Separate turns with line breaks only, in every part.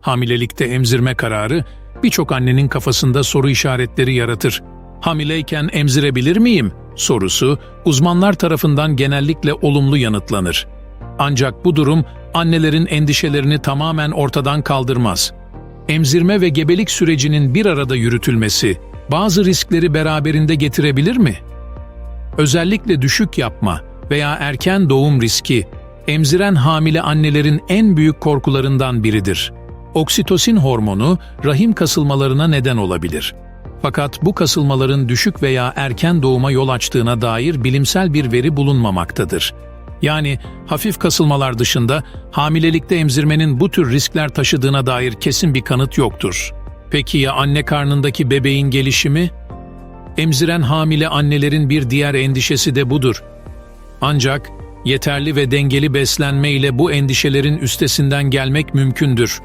Hamilelikte emzirme kararı birçok annenin kafasında soru işaretleri yaratır. Hamileyken emzirebilir miyim? sorusu uzmanlar tarafından genellikle olumlu yanıtlanır. Ancak bu durum annelerin endişelerini tamamen ortadan kaldırmaz. Emzirme ve gebelik sürecinin bir arada yürütülmesi bazı riskleri beraberinde getirebilir mi? Özellikle düşük yapma veya erken doğum riski, emziren hamile annelerin en büyük korkularından biridir. Oksitosin hormonu rahim kasılmalarına neden olabilir. Fakat bu kasılmaların düşük veya erken doğuma yol açtığına dair bilimsel bir veri bulunmamaktadır. Yani hafif kasılmalar dışında hamilelikte emzirmenin bu tür riskler taşıdığına dair kesin bir kanıt yoktur. Peki ya anne karnındaki bebeğin gelişimi? Emziren hamile annelerin bir diğer endişesi de budur. Ancak yeterli ve dengeli beslenme ile bu endişelerin üstesinden gelmek mümkündür.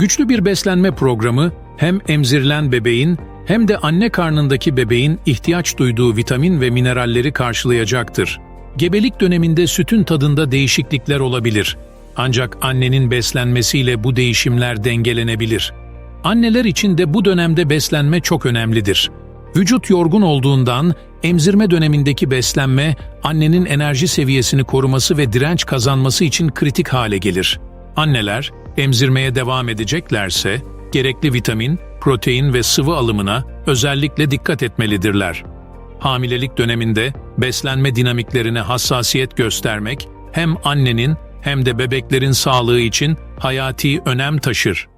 Güçlü bir beslenme programı hem emzirilen bebeğin hem de anne karnındaki bebeğin ihtiyaç duyduğu vitamin ve mineralleri karşılayacaktır. Gebelik döneminde sütün tadında değişiklikler olabilir. Ancak annenin beslenmesiyle bu değişimler dengelenebilir. Anneler için de bu dönemde beslenme çok önemlidir. Vücut yorgun olduğundan emzirme dönemindeki beslenme annenin enerji seviyesini koruması ve direnç kazanması için kritik hale gelir. Anneler emzirmeye devam edeceklerse gerekli vitamin, protein ve sıvı alımına özellikle dikkat etmelidirler. Hamilelik döneminde beslenme dinamiklerine hassasiyet göstermek hem annenin hem de bebeklerin sağlığı için hayati önem taşır.